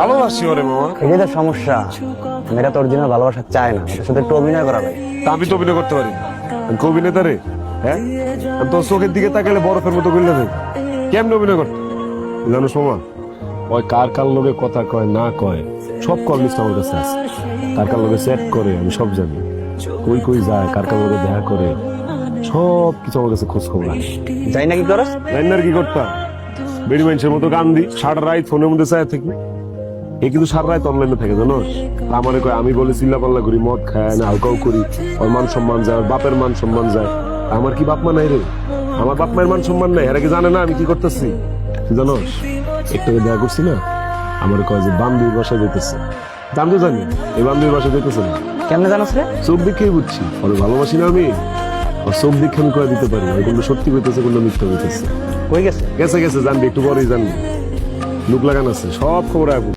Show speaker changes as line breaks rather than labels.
ভালোবাসি ওরে মামা।
এটাই তো সমস্যা মেয়েরা তোর জন্য ভালোবাসা চায় না ওদের সাথে একটু অভিনয় করা
তা আমি তো অভিনয় করতে পারি। না। আমি কি অভিনেতা রে হ্যাঁ? আমি তোর চোখের দিকে তাকালে বরফের মতো করলে দেয় কেমনে অভিনয় করতে? জানোস মামা ওই কার কার লোকে কথা কয় না কয় সব কল লিস্ট আমার কাছে আছে। কার কার লোকে সেট করে আমি সব জানি। কই কই যায় কার কার লোকে দেখা করে সব কিছু আমার কাছে খোঁজ খবর
যাই না কি করস?
রান্নার কি করতাম। বেড়ি মানুষের মতো গান দি সারা রাত ফোনের মধ্যে চায় থাকি এ কিন্তু সারা রাত অনলাইনে থাকে জানো আমারে কয় আমি বলে চিল্লা পাল্লা করি মদ খায় না হালকাও করি ওর মান সম্মান যায় ওর বাপের মান সম্মান যায়। আমার কি বাপ মা নাই রে? আমার বাপ মায়ের মান সম্মান নাই এরা কি জানে না আমি কি করতেছি? জানোস? একটু দেখা করছি না? আমার কয় যে বান্ধবী বাসায় যেতেছে জানতো জানি এই বান্ধবী বাসায় যেতেছে না।
কেমনে জানোস রে?
চোখ দেখেই বুঝছি ওর ভালোবাসি না আমি? ওর চোখ দেখে আমি করে দিতে পারি ওই কোনটা সত্যি হইতেছে কোনটা মিথ্যা হইতেছে
কই গেছে?
গেছে গেছে জানবি একটু পরেই জানবি। লুক লাগান আছে সব খবর আয়